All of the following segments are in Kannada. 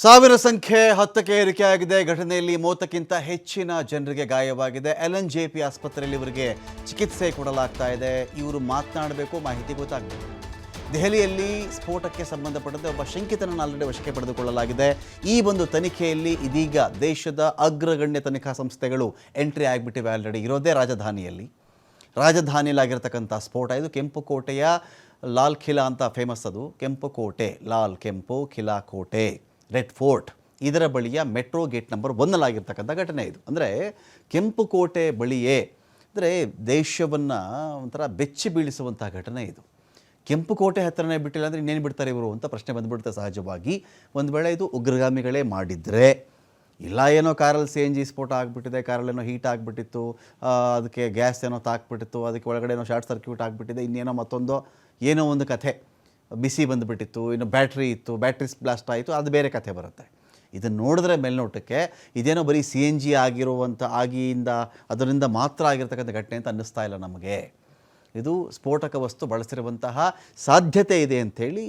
ಸಾವಿರ ಸಂಖ್ಯೆ ಹತ್ತಕ್ಕೆ ಏರಿಕೆಯಾಗಿದೆ. ಘಟನೆಯಲ್ಲಿ ಮೂವತ್ತಕ್ಕಿಂತ ಹೆಚ್ಚಿನ ಜನರಿಗೆ ಗಾಯವಾಗಿದೆ. ಎಲ್ ಎನ್ ಜೆ ಪಿ ಆಸ್ಪತ್ರೆಯಲ್ಲಿ ಇವರಿಗೆ ಚಿಕಿತ್ಸೆ ಕೊಡಲಾಗ್ತಾ ಇದೆ. ಇವರು ಮಾತನಾಡಬೇಕು, ಮಾಹಿತಿ ಗೊತ್ತಾಗಬೇಕು. ದೆಹಲಿಯಲ್ಲಿ ಸ್ಫೋಟಕ್ಕೆ ಸಂಬಂಧಪಟ್ಟಂತೆ ಒಬ್ಬ ಶಂಕಿತನನ್ನು ಆಲ್ರೆಡಿ ವಶಕ್ಕೆ ಪಡೆದುಕೊಳ್ಳಲಾಗಿದೆ. ಈ ಒಂದು ತನಿಖೆಯಲ್ಲಿ ಇದೀಗ ದೇಶದ ಅಗ್ರಗಣ್ಯ ತನಿಖಾ ಸಂಸ್ಥೆಗಳು ಎಂಟ್ರಿ ಆಗಿಬಿಟ್ಟಿವೆ ಆಲ್ರೆಡಿ. ಇರೋದೇ ರಾಜಧಾನಿಯಲ್ಲಿ. ರಾಜಧಾನಿಯಲ್ಲಾಗಿರ್ತಕ್ಕಂಥ ಸ್ಫೋಟ. ಇದು ಕೆಂಪು ಕೋಟೆಯ ಲಾಲ್ ಖಿಲಾ ಅಂತ ಫೇಮಸ್ ಅದು. ಕೆಂಪು ಕೋಟೆ, ಲಾಲ್ ಕೆಂಪು ಖಿಲಾ ಕೋಟೆ. ರೆಡ್ ಫೋರ್ಟ್ ಇದರ ಬಳಿಯ ಮೆಟ್ರೋ ಗೇಟ್ ನಂಬರ್ ಒಂದಲಾಗಿರ್ತಕ್ಕಂಥ ಘಟನೆ ಇದು. ಅಂದರೆ ಕೆಂಪುಕೋಟೆ ಬಳಿಯೇ, ಅಂದರೆ ದೇಶವನ್ನು ಒಂಥರ ಬೆಚ್ಚಿ ಬೀಳಿಸುವಂಥ ಘಟನೆ ಇದು. ಕೆಂಪುಕೋಟೆ ಹತ್ತಿರನೇ ಬಿಟ್ಟಿಲ್ಲ ಅಂದರೆ ಇನ್ನೇನು ಬಿಡ್ತಾರೆ ಇವರು ಅಂತ ಪ್ರಶ್ನೆ ಬಂದುಬಿಡುತ್ತೆ ಸಹಜವಾಗಿ. ಒಂದು ವೇಳೆ ಇದು ಉಗ್ರಗಾಮಿಗಳೇ ಮಾಡಿದರೆ, ಇಲ್ಲ ಏನೋ ಕಾರಲ್ಲಿ ಸಿ ಎನ್ ಜಿ ಸ್ಫೋಟ ಆಗಿಬಿಟ್ಟಿದೆ, ಕಾರಲ್ಲಿ ಏನೋ ಹೀಟ್ ಆಗಿಬಿಟ್ಟಿತ್ತು ಅದಕ್ಕೆ ಗ್ಯಾಸ್ ಏನೋ ತಾಕ್ಬಿಟ್ಟಿತ್ತು, ಅದಕ್ಕೆ ಒಳಗಡೆ ಏನೋ ಶಾರ್ಟ್ ಸರ್ಕ್ಯೂಟ್ ಆಗಿಬಿಟ್ಟಿದೆ, ಇನ್ನೇನೋ ಮತ್ತೊಂದು, ಏನೋ ಒಂದು ಕಥೆ. ಬಿಸಿ ಬಂದುಬಿಟ್ಟಿತ್ತು, ಇನ್ನು ಬ್ಯಾಟ್ರಿ ಇತ್ತು, ಬ್ಯಾಟ್ರಿ ಬ್ಲಾಸ್ಟ್ ಆಯಿತು, ಅದು ಬೇರೆ ಕಥೆ ಬರುತ್ತೆ. ಇದನ್ನು ನೋಡಿದ್ರೆ ಮೇಲ್ನೋಟಕ್ಕೆ ಇದೇನೋ ಬರೀ ಸಿ ಎನ್ ಜಿ ಆಗಿರುವಂಥ ಆಗಿಯಿಂದ, ಅದರಿಂದ ಮಾತ್ರ ಆಗಿರ್ತಕ್ಕಂಥ ಘಟನೆ ಅಂತ ಅನ್ನಿಸ್ತಾ ಇಲ್ಲ ನಮಗೆ. ಇದು ಸ್ಫೋಟಕ ವಸ್ತು ಬಳಸಿರುವಂತಹ ಸಾಧ್ಯತೆ ಇದೆ ಅಂಥೇಳಿ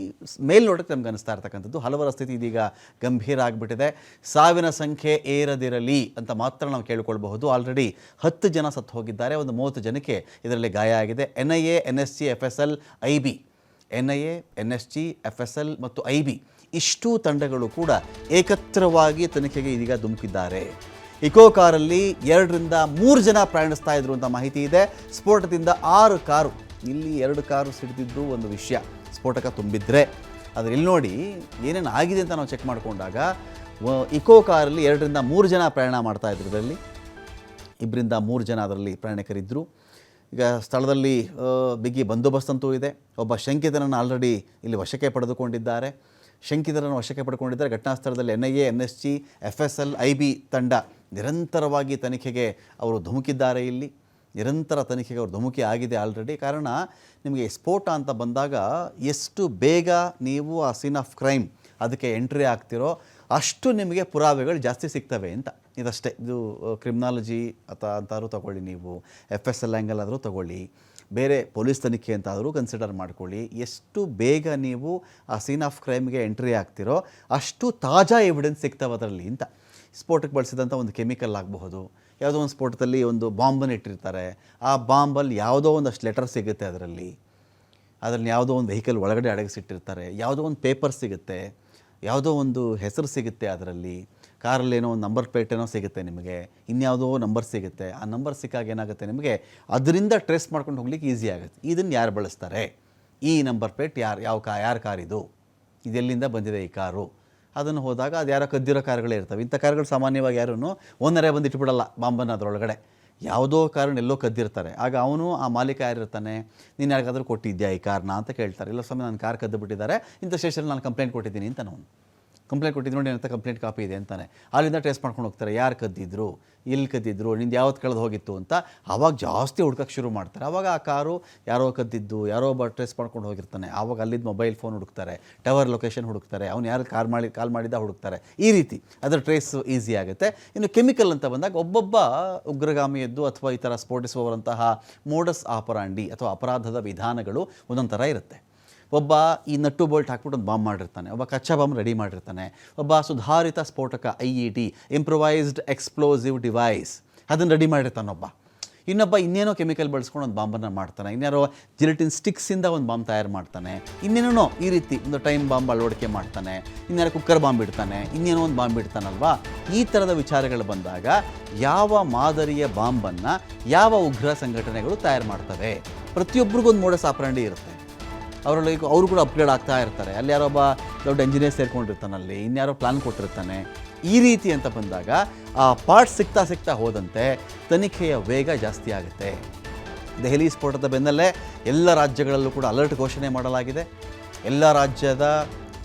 ಮೇಲ್ನೋಟಕ್ಕೆ ನಮ್ಗೆ ಅನ್ನಿಸ್ತಾ ಇರ್ತಕ್ಕಂಥದ್ದು. ಹಲವರ ಸ್ಥಿತಿ ಇದೀಗ ಗಂಭೀರ ಆಗಿಬಿಟ್ಟಿದೆ. ಸಾವಿನ ಸಂಖ್ಯೆ ಏರದಿರಲಿ ಅಂತ ಮಾತ್ರ ನಾವು ಕೇಳಿಕೊಳ್ಬಹುದು. ಆಲ್ರೆಡಿ ಹತ್ತು ಜನ ಸತ್ತು ಹೋಗಿದ್ದಾರೆ ಒಂದು ಮೂವತ್ತು ಜನಕ್ಕೆ ಇದರಲ್ಲಿ ಗಾಯ ಆಗಿದೆ. N I A N S C F S L I B N I A, N S G, F S L ಮತ್ತು ಐ ಬಿ ಇಷ್ಟೂ ತಂಡಗಳು ಕೂಡ ಏಕತ್ರವಾಗಿ ತನಿಖೆಗೆ ಇದೀಗ ಧುಮುಕಿದ್ದಾರೆ. ಇಕೋ ಕಾರಲ್ಲಿ ಎರಡರಿಂದ ಮೂರು ಜನ ಪ್ರಯಾಣಿಸ್ತಾ ಇದ್ರು ಅಂತ ಮಾಹಿತಿ ಇದೆ. ಸ್ಫೋಟದಿಂದ ಆರು ಕಾರು, ಇಲ್ಲಿ ಎರಡು ಕಾರು ಸಿಡಿದಿದ್ದು ಒಂದು ವಿಷಯ. ಸ್ಫೋಟಕ ತುಂಬಿದ್ರೆ. ಆದರೆ ಇಲ್ಲಿ ನೋಡಿ ಏನೇನು ಆಗಿದೆ ಅಂತ ನಾವು ಚೆಕ್ ಮಾಡಿಕೊಂಡಾಗ ಇಕೋ ಕಾರಲ್ಲಿ ಎರಡರಿಂದ ಮೂರು ಜನ ಪ್ರಯಾಣ ಮಾಡ್ತಾ ಇದ್ರು ಇದರಲ್ಲಿ. ಇಬ್ಬರಿಂದ ಮೂರು ಜನ ಅದರಲ್ಲಿ ಪ್ರಯಾಣಿಕರಿದ್ದರು ಈಗ ಸ್ಥಳದಲ್ಲಿ ಬಿಗಿ ಬಂದೋಬಸ್ತ್ ಅಂತೂ ಇದೆ. ಒಬ್ಬ ಶಂಕಿತನನ್ನು ಆಲ್ರೆಡಿ ಇಲ್ಲಿ ವಶಕ್ಕೆ ಪಡೆದುಕೊಂಡಿದ್ದಾರೆ. ಶಂಕಿತರನ್ನು ವಶಕ್ಕೆ ಪಡೆದುಕೊಂಡಿದ್ದಾರೆ. ಘಟನಾ ಸ್ಥಳದಲ್ಲಿ N I A N S G F S L I B ತಂಡ ನಿರಂತರವಾಗಿ ತನಿಖೆಗೆ ಅವರು ಧುಮುಕಿದ್ದಾರೆ ಇಲ್ಲಿ. ನಿರಂತರ ತನಿಖೆಗೆ ಅವರು ಧುಮುಕಿ ಆಗಿದೆ ಆಲ್ರೆಡಿ ಕಾರಣ, ನಿಮಗೆ ಸ್ಫೋಟ ಅಂತ ಬಂದಾಗ ಎಷ್ಟು ಬೇಗ ನೀವು ಆ ಸೀನ್ ಆಫ್ ಕ್ರೈಮ್ ಅದಕ್ಕೆ ಎಂಟ್ರಿ ಆಗ್ತಿರೋ ಅಷ್ಟು ನಿಮಗೆ ಪುರಾವೆಗಳು ಜಾಸ್ತಿ ಸಿಗ್ತವೆ ಅಂತ. ಇದಷ್ಟೇ. ಇದು ಕ್ರಿಮಿನಾಲಜಿ ಅಥವಾ ಅಂತಾದ್ರೂ ತಗೊಳ್ಳಿ ನೀವು. ಎಫ್ ಎಸ್ ಎಲ್ ಆ್ಯಂಗಲ್ ಆದರೂ ತಗೊಳ್ಳಿ. ಬೇರೆ ಪೊಲೀಸ್ ತನಿಖೆ ಅಂತಾದರೂ ಕನ್ಸಿಡರ್ ಮಾಡ್ಕೊಳ್ಳಿ. ಎಷ್ಟು ಬೇಗ ನೀವು ಆ ಸೀನ್ ಆಫ್ ಕ್ರೈಮ್ಗೆ ಎಂಟ್ರಿ ಆಗ್ತಿರೋ ಅಷ್ಟು ತಾಜಾ ಎವಿಡೆನ್ಸ್ ಸಿಗ್ತವೆ ಅದರಲ್ಲಿ ಅಂತ. ಸ್ಫೋಟಕ್ಕೆ ಬಳಸಿದಂಥ ಒಂದು ಕೆಮಿಕಲ್ ಆಗಬಹುದು. ಯಾವುದೋ ಒಂದು ಸ್ಫೋಟದಲ್ಲಿ ಒಂದು ಬಾಂಬನ್ನು ಇಟ್ಟಿರ್ತಾರೆ. ಆ ಬಾಂಬಲ್ಲಿ ಯಾವುದೋ ಒಂದಷ್ಟು ಲೆಟರ್ ಸಿಗುತ್ತೆ ಅದರಲ್ಲಿ. ಅದರಲ್ಲಿ ಯಾವುದೋ ಒಂದು ವೆಹಿಕಲ್ ಒಳಗಡೆ ಅಡಗಿಸಿಟ್ಟಿರ್ತಾರೆ. ಯಾವುದೋ ಒಂದು ಪೇಪರ್ ಸಿಗುತ್ತೆ. ಯಾವುದೋ ಒಂದು ಹೆಸರು ಸಿಗುತ್ತೆ ಅದರಲ್ಲಿ. ಕಾರಲ್ಲೇನೋ ಒಂದು ನಂಬರ್ ಪ್ಲೇಟ್ ಏನೋ ಸಿಗುತ್ತೆ ನಿಮಗೆ. ಇನ್ಯಾವುದೋ ನಂಬರ್ ಸಿಗುತ್ತೆ. ಆ ನಂಬರ್ ಸಿಕ್ಕಾಗ ಏನಾಗುತ್ತೆ ನಿಮಗೆ? ಅದರಿಂದ ಟ್ರೇಸ್ ಮಾಡ್ಕೊಂಡು ಹೋಗ್ಲಿಕ್ಕೆ ಈಸಿ ಆಗುತ್ತೆ. ಇದನ್ನು ಯಾರು ಬಳಸ್ತಾರೆ? ಈ ನಂಬರ್ ಪ್ಲೇಟ್ ಯಾರು, ಯಾವ ಕಾ, ಯಾರ ಕಾರ್ ಇದು? ಇದೆಲ್ಲಿಂದ ಬಂದಿದೆ ಈ ಕಾರು? ಅದನ್ನು ಹೋದಾಗ ಅದು ಯಾರೋ ಕದ್ದಿರೋ ಕಾರ್ಗಳೇ ಇರ್ತವೆ. ಇಂಥ ಕಾರ್ಗಳು ಸಾಮಾನ್ಯವಾಗಿ ಯಾರೂ ಒಂದರೇ ಬಂದು ಇಟ್ಬಿಡಲ್ಲ ಬಾಂಬನ್ನು ಅದರೊಳಗಡೆ. ಯಾವುದೋ ಕಾರಣ ಎಲ್ಲೋ ಕದ್ದಿರ್ತಾರೆ. ಆಗ ಅವನು ಆ ಮಾಲೀಕ ಯಾರಿರ್ತಾನೆ? ನೀನು ಯಾರಿಗಾದ್ರೂ ಕೊಟ್ಟಿದ್ಯಾ ಈ ಕಾರ್ನ? ಅಂತ ಕೇಳ್ತಾರೆ. ಇಲ್ಲ ಸ್ವಾಮಿ, ನಾನು ಕಾರ್ ಕದ್ದು ಬಿಟ್ಟಿದ್ದಾರೆ ಇಂಥ ಸ್ಟೇಷನಲ್ಲಿ ನಾನು ಕಂಪ್ಲೇಂಟ್ ಕೊಟ್ಟಿದ್ದೀನಿ ಅಂತ ಅವನು ಕಂಪ್ಲೇಂಟ್ ಕೊಟ್ಟಿದ್ದು ನೋಡಿ ಅಂತ ಕಂಪ್ಲೇಂಟ್ ಕಾಪಿ ಇದೆ ಅಂತಾನೆ. ಅಲ್ಲಿಂದ ಟ್ರೇಸ್ ಮಾಡ್ಕೊಂಡು ಹೋಗ್ತಾರೆ, ಯಾರು ಕದ್ದಿದ್ರು, ಎಲ್ಲಿ ಕದ್ದಿದ್ರು, ನಿಂದು ಯಾವತ್ತು ಕಳೆದು ಹೋಗಿತ್ತು ಅಂತ. ಆವಾಗ ಜಾಸ್ತಿ ಹುಡ್ಕಕ್ಕೆ ಶುರು ಮಾಡ್ತಾರೆ. ಆವಾಗ ಆ ಕಾರು ಯಾರೋ ಕದ್ದಿದ್ದು, ಯಾರೋ ಒಬ್ಬ ಟ್ರೇಸ್ ಮಾಡ್ಕೊಂಡು ಹೋಗಿರ್ತಾನೆ. ಆವಾಗ ಅಲ್ಲಿದ್ದ ಮೊಬೈಲ್ ಫೋನ್ ಹುಡುಕ್ತಾರೆ ಟವರ್ ಲೊಕೇಶನ್ ಹುಡುಕ್ತಾರೆ, ಅವ್ನು ಯಾರು ಕಾಲ್ ಮಾಡಿ, ಕಾಲ್ ಮಾಡಿದ ಹುಡುಕ್ತಾರೆ. ಈ ರೀತಿ ಅದರ ಟ್ರೇಸ್ ಈಸಿ ಆಗುತ್ತೆ. ಇನ್ನು ಕೆಮಿಕಲ್ ಅಂತ ಬಂದಾಗ ಒಬ್ಬೊಬ್ಬ ಉಗ್ರಗಾಮಿಯದ್ದು ಅಥವಾ ಈ ಥರ ಸ್ಫೋಟಿಸುವವರಂತಹ ಮೋಡಸ್ ಆಪರಾಂಡಿ ಅಥವಾ ಅಪರಾಧದ ವಿಧಾನಗಳು ಒಂದೊಂದು ಥರ ಇರುತ್ತೆ. ಒಬ್ಬ ಈ ನಟ್ಟು ಬೋಲ್ಟ್ ಹಾಕ್ಬಿಟ್ಟು ಒಂದು ಬಾಂಬ್ ಮಾಡಿರ್ತಾನೆ, ಒಬ್ಬ ಕಚ್ಚಾ ಬಾಂಬ್ ರೆಡಿ ಮಾಡಿರ್ತಾನೆ, ಒಬ್ಬ ಸುಧಾರಿತ ಸ್ಫೋಟಕ I E D improvised explosive device ಅದನ್ನು ರೆಡಿ ಮಾಡಿರ್ತಾನೆ ಒಬ್ಬ. ಇನ್ನೊಬ್ಬ ಇನ್ನೇನೋ ಕೆಮಿಕಲ್ ಬಳಸ್ಕೊಂಡು ಒಂದು ಬಾಂಬನ್ನು ಮಾಡ್ತಾನೆ, ಇನ್ಯಾರೋ ಜಿಲೆಟಿನ್ ಸ್ಟಿಕ್ಸಿಂದ ಒಂದು ಬಾಂಬ್ ತಯಾರು ಮಾಡ್ತಾನೆ, ಇನ್ನೇನೋ ಈ ರೀತಿ ಒಂದು ಟೈಮ್ ಬಾಂಬ್ ಅಳವಡಿಕೆ ಮಾಡ್ತಾನೆ ಇನ್ಯಾರೋ ಕುಕ್ಕರ್ ಬಾಂಬ್ ಇಡ್ತಾನೆ, ಇನ್ನೇನೋ ಒಂದು ಬಾಂಬ್ ಇಡ್ತಾನಲ್ವಾ? ಈ ಥರದ ವಿಚಾರಗಳು ಬಂದಾಗ ಯಾವ ಮಾದರಿಯ ಬಾಂಬನ್ನು ಯಾವ ಉಗ್ರ ಸಂಘಟನೆಗಳು ತಯಾರು ಮಾಡ್ತವೆ? ಪ್ರತಿಯೊಬ್ಬರಿಗೂ ಒಂದು ಮೋಡ ಸಾಪ್ರಾಂಡಿ ಇರುತ್ತೆ. ಅವರಲ್ಲಿ ಅವರು ಕೂಡ ಅಪ್ಗ್ರೇಡ್ ಆಗ್ತಾ ಇರ್ತಾರೆ. ಅಲ್ಲಿ ಯಾರೋ ಒಬ್ಬ ದೊಡ್ಡ ಇಂಜಿನಿಯರ್ ಸೇರ್ಕೊಂಡಿರ್ತಾನೆ ಅಲ್ಲಿ, ಇನ್ಯಾರೋ ಪ್ಲಾನ್ ಕೊಟ್ಟಿರ್ತಾನೆ. ಈ ರೀತಿ ಅಂತ ಬಂದಾಗ, ಆ ಪಾರ್ಟ್ ಸಿಗ್ತಾ ಸಿಗ್ತಾ ಹೋದಂತೆ ತನಿಖೆಯ ವೇಗ ಜಾಸ್ತಿ ಆಗುತ್ತೆ. ದೆಹಲಿ ಸ್ಫೋಟದ ಬೆನ್ನಲ್ಲೇ ಎಲ್ಲ ರಾಜ್ಯಗಳಲ್ಲೂ ಕೂಡ ಅಲರ್ಟ್ ಘೋಷಣೆ ಮಾಡಲಾಗಿದೆ. ಎಲ್ಲ ರಾಜ್ಯದ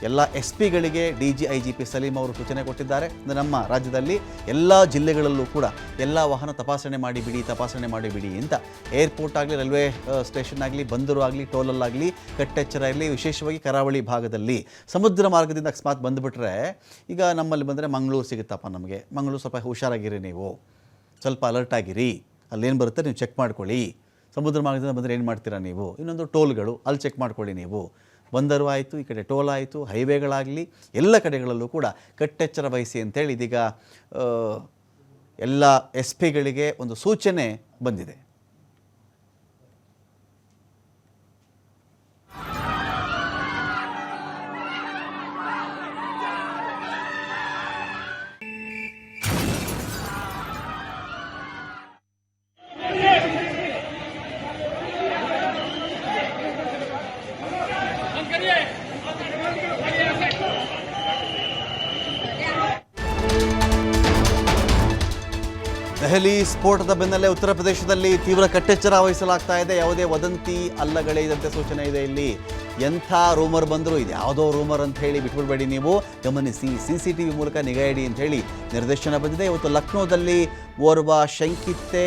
ಎಲ್ಲ S ಪಿಗಳಿಗೆ D G I G P Saleem ಅವರು ಸೂಚನೆ ಕೊಟ್ಟಿದ್ದಾರೆ. ಅಂದರೆ ನಮ್ಮ ರಾಜ್ಯದಲ್ಲಿ ಎಲ್ಲ ಜಿಲ್ಲೆಗಳಲ್ಲೂ ಕೂಡ ಎಲ್ಲ ವಾಹನ ತಪಾಸಣೆ ಮಾಡಿ ಬಿಡಿ, ತಪಾಸಣೆ ಮಾಡಿ ಬಿಡಿ ಅಂತ ಏರ್ಪೋರ್ಟ್ ಆಗಲಿ, ರೈಲ್ವೆ ಸ್ಟೇಷನ್ ಆಗಲಿ, ಬಂದರು ಆಗಲಿ, ಟೋಲಲ್ಲಾಗಲಿ, ಕಟ್ಟೆಚ್ಚರ ಇರಲಿ, ವಿಶೇಷವಾಗಿ ಕರಾವಳಿ ಭಾಗದಲ್ಲಿ ಸಮುದ್ರ ಮಾರ್ಗದಿಂದ ಅಕಸ್ಮಾತ್ ಬಂದುಬಿಟ್ರೆ ಈಗ ನಮ್ಮಲ್ಲಿ ಬಂದರೆ ಮಂಗಳೂರು ಸಿಗುತ್ತಪ್ಪ ನಮಗೆ. ಮಂಗಳೂರು ಸ್ವಲ್ಪ ಹುಷಾರಾಗಿರಿ ನೀವು. ಸ್ವಲ್ಪ ಅಲರ್ಟ್ ಆಗಿರಿ. ಅಲ್ಲೇನು ಬರುತ್ತೆ ನೀವು ಚೆಕ್ ಮಾಡ್ಕೊಳ್ಳಿ. ಸಮುದ್ರ ಮಾರ್ಗದಿಂದ ಬಂದರೆ ಏನು ಮಾಡ್ತೀರಾ ನೀವು? ಇನ್ನೊಂದು ಟೋಲ್ಗಳು, ಅಲ್ಲಿ ಚೆಕ್ ಮಾಡ್ಕೊಳ್ಳಿ ನೀವು. ಬಂದರು ಆಯಿತು, ಈ ಕಡೆ ಟೋಲ್ ಆಯಿತು, ಹೈವೇಗಳಾಗಲಿ ಎಲ್ಲ ಕಡೆಗಳಲ್ಲೂ ಕೂಡ ಕಟ್ಟೆಚ್ಚರ ವಹಿಸಿ ಅಂತೇಳಿ ಇದೀಗ ಎಲ್ಲ ಎಸ್ ಪಿಗಳಿಗೆ ಒಂದು ಸೂಚನೆ ಬಂದಿದೆ. ದೆಹಲಿ ಸ್ಫೋಟದ ಬೆನ್ನಲ್ಲೇ ಉತ್ತರ ಪ್ರದೇಶದಲ್ಲಿ ತೀವ್ರ ಕಟ್ಟೆಚ್ಚರ ವಹಿಸಲಾಗ್ತಾ ಇದೆ. ಯಾವುದೇ ವದಂತಿ ಅಲ್ಲಗಳೆಯದಂತೆ ಸೂಚನೆ ಇದೆ ಇಲ್ಲಿ. ಎಂಥ ರೂಮರ್ ಬಂದರೂ ಇದು. ಯಾವುದೋ ರೂಮರ್ ಅಂತ ಹೇಳಿ ಬಿಟ್ಬಿಡ್ಬೇಡಿ ನೀವು. ಗಮನಿಸಿ ಸಿ ಸಿ ಟಿ ವಿ ಮೂಲಕ ನಿಗಾ ಅಂತ ಹೇಳಿ ನಿರ್ದೇಶನ ಬಂದಿದೆ. ಇವತ್ತು ಲಕ್ನೋದಲ್ಲಿ ಓರ್ವ ಶಂಕಿತೆ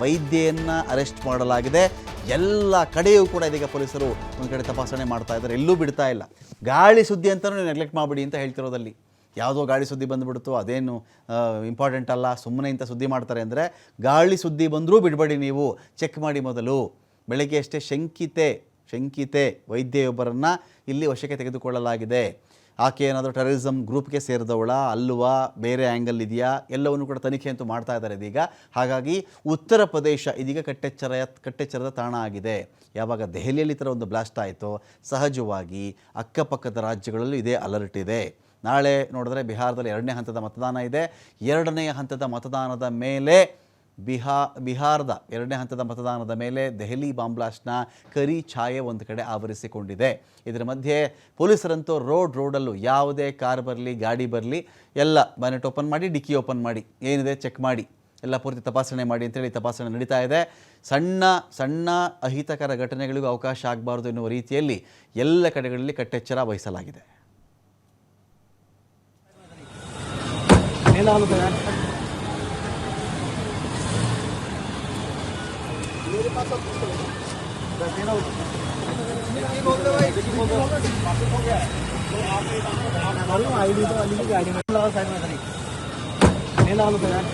ವೈದ್ಯೆಯನ್ನು ಅರೆಸ್ಟ್ ಮಾಡಲಾಗಿದೆ. ಎಲ್ಲ ಕಡೆಯೂ ಕೂಡ ಇದೀಗ ಪೊಲೀಸರು ಒಂದು ಕಡೆ ತಪಾಸಣೆ ಮಾಡ್ತಾ ಇದ್ದಾರೆ. ಎಲ್ಲೂ ಬಿಡ್ತಾ ಇಲ್ಲ. ಗಾಳಿ ಸುದ್ದಿ ಅಂತಲೂ ನೆಗ್ಲೆಕ್ಟ್ ಮಾಡಬೇಡಿ ಅಂತ ಹೇಳ್ತಿರೋದಲ್ಲಿ. ಯಾವುದೋ ಗಾಳಿ ಸುದ್ದಿ ಬಂದುಬಿಡ್ತು, ಅದೇನು ಇಂಪಾರ್ಟೆಂಟ್ ಅಲ್ಲ ಸುಮ್ಮನೆ ಇಂಥ ಸುದ್ದಿ ಮಾಡ್ತಾರೆ ಅಂದರೆ ಗಾಳಿ ಸುದ್ದಿ ಬಂದರೂ ಬಿಡಬೇಡಿ ನೀವು. ಚೆಕ್ ಮಾಡಿ ಮೊದಲು. ಬೆಳಗ್ಗೆ ಅಷ್ಟೇ ಶಂಕಿತೆ ಶಂಕಿತೆ ವೈದ್ಯೆಯೊಬ್ಬರನ್ನು ಇಲ್ಲಿ ವಶಕ್ಕೆ ತೆಗೆದುಕೊಳ್ಳಲಾಗಿದೆ. ಆಕೆ ಏನಾದರೂ ಟೆರರಿಸಮ್ ಗ್ರೂಪ್ಗೆ ಸೇರಿದವಳ ಅಲ್ವಾ ಬೇರೆ ಆ್ಯಂಗಲ್ ಇದೆಯಾ? ಎಲ್ಲವನ್ನು ಕೂಡ ತನಿಖೆ ಅಂತೂ ಮಾಡ್ತಾ ಇದ್ದಾರೆ ಇದೀಗ. ಹಾಗಾಗಿ ಉತ್ತರ ಪ್ರದೇಶ ಇದೀಗ ಕಟ್ಟೆಚ್ಚರ, ಕಟ್ಟೆಚ್ಚರದ ತಾಣ ಆಗಿದೆ. ಯಾವಾಗ ದೆಹಲಿಯಲ್ಲಿ ಥರ ಒಂದು ಬ್ಲಾಸ್ಟ್ ಆಯಿತೋ, ಸಹಜವಾಗಿ ಅಕ್ಕಪಕ್ಕದ ರಾಜ್ಯಗಳಲ್ಲೂ ಇದೇ ಅಲರ್ಟ್ ಇದೆ. ನಾಳೆ ನೋಡಿದ್ರೆ ಬಿಹಾರದಲ್ಲಿ ಎರಡನೇ ಹಂತದ ಮತದಾನ ಇದೆ. ಎರಡನೆಯ ಹಂತದ ಮತದಾನದ ಮೇಲೆ ಬಿಹಾ, ಬಿಹಾರದ ಎರಡನೇ ಹಂತದ ಮತದಾನದ ಮೇಲೆ ದೆಹಲಿ ಬಾಂಬ್ಲಾಸ್ಟ್ನ ಕರಿ ಛಾಯೆ ಒಂದು ಕಡೆ ಆವರಿಸಿಕೊಂಡಿದೆ. ಇದರ ಮಧ್ಯೆ ಪೊಲೀಸರಂತೂ ರೋಡ್ ರೋಡಲ್ಲೂ ಯಾವುದೇ ಕಾರ್ ಬರಲಿ, ಗಾಡಿ ಬರಲಿ, ಎಲ್ಲ ಬನೆಟ್ ಓಪನ್ ಮಾಡಿ, ಡಿಕ್ಕಿ ಓಪನ್ ಮಾಡಿ, ಏನಿದೆ ಚೆಕ್ ಮಾಡಿ. ಎಲ್ಲ ಪೂರ್ತಿ ತಪಾಸಣೆ ಮಾಡಿ ಅಂತೇಳಿ ತಪಾಸಣೆ ನಡೀತಾ ಇದೆ. ಸಣ್ಣ ಸಣ್ಣ ಅಹಿತಕರ ಘಟನೆಗಳಿಗೂ ಅವಕಾಶ ಆಗಬಾರ್ದು ಎನ್ನುವ ರೀತಿಯಲ್ಲಿ ಎಲ್ಲ ಕಡೆಗಳಲ್ಲಿ ಕಟ್ಟೆಚ್ಚರ ವಹಿಸಲಾಗಿದೆ. डालो तो यार मेरे पास तो दस देना होगा आईडी तो अली की गाड़ी में। साइड में खड़ी नहीं। डालो तो यार